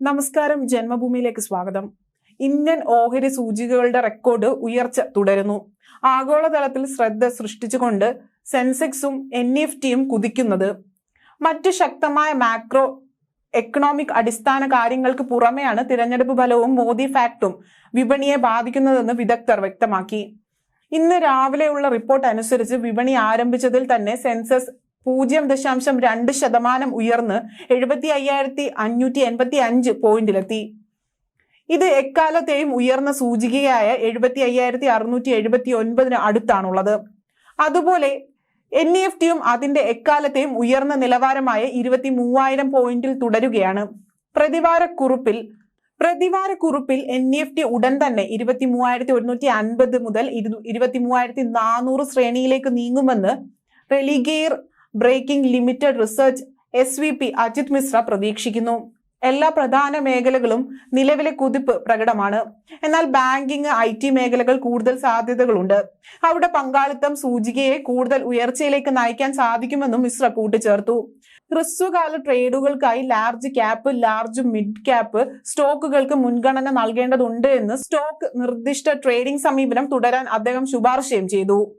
നമസ്കാരം ജന്മഭൂമിയിലേക്ക് സ്വാഗതം. ഇന്ത്യൻ ഓഹരി സൂചികകളുടെ റെക്കോർഡ് ഉയർച്ച തുടരുന്നു. ആഗോളതലത്തിൽ ശ്രദ്ധ സൃഷ്ടിച്ചുകൊണ്ട് സെൻസെക്സും എൻ എഫ് ടിയും കുതിക്കുന്നത്. മറ്റു ശക്തമായ മാക്രോ എക്കണോമിക് അടിസ്ഥാന കാര്യങ്ങൾക്ക് പുറമെയാണ് തിരഞ്ഞെടുപ്പ് ഫലവും മോദി ഫാക്ടും വിപണിയെ ബാധിക്കുന്നതെന്ന് വിദഗ്ധർ വ്യക്തമാക്കി. ഇന്ന് രാവിലെയുള്ള റിപ്പോർട്ട് അനുസരിച്ച് വിപണി ആരംഭിച്ചതിൽ തന്നെ സെൻസസ് പൂജ്യം ദശാംശം രണ്ട് ശതമാനം ഉയർന്ന് എഴുപത്തി അയ്യായിരത്തി അഞ്ഞൂറ്റി എൺപത്തി അഞ്ച് പോയിന്റിലെത്തി. ഇത് എക്കാലത്തെയും ഉയർന്ന സൂചികയായ എഴുപത്തി അയ്യായിരത്തി അറുന്നൂറ്റി എഴുപത്തി ഒൻപതിന് അടുത്താണുള്ളത്. അതുപോലെ എൻ ഇ എഫ് ടിയും അതിന്റെ എക്കാലത്തെയും ഉയർന്ന നിലവാരമായ ഇരുപത്തി മൂവായിരം പോയിന്റിൽ തുടരുകയാണ്. പ്രതിവാര കുറിപ്പിൽ പ്രതിവാര കുറിപ്പിൽ എൻ ഇ എഫ് ടി ഉടൻ തന്നെ ഇരുപത്തി മൂവായിരത്തി ഒരുന്നൂറ്റി അൻപത് മുതൽ ഇരുപത്തി മൂവായിരത്തി നാനൂറ് ശ്രേണിയിലേക്ക് നീങ്ങുമെന്ന് Religare broking limited research S V P Ajit Mishra പ്രതീക്ഷിക്കുന്നു. എല്ലാ പ്രധാന മേഖലകളും നിലവിലെ കുതിപ്പ് പ്രകടമാണ്. എന്നാൽ ബാങ്കിങ് ഐ ടി മേഖലകൾ കൂടുതൽ സാധ്യതകളുണ്ട്. അവിടെ പങ്കാളിത്തം സൂചികയെ കൂടുതൽ ഉയർച്ചയിലേക്ക് നയിക്കാൻ സാധിക്കുമെന്നും മിശ്ര കൂട്ടിച്ചേർത്തു. ഹ്രസ്വകാല ട്രേഡുകൾക്കായി large cap large mid cap സ്റ്റോക്കുകൾക്ക് മുൻഗണന നൽകേണ്ടതുണ്ട് എന്ന് സ്റ്റോക്ക് നിർദ്ദിഷ്ട ട്രേഡിംഗ് സമീപനം തുടരാൻ അദ്ദേഹം ശുപാർശയും ചെയ്തു.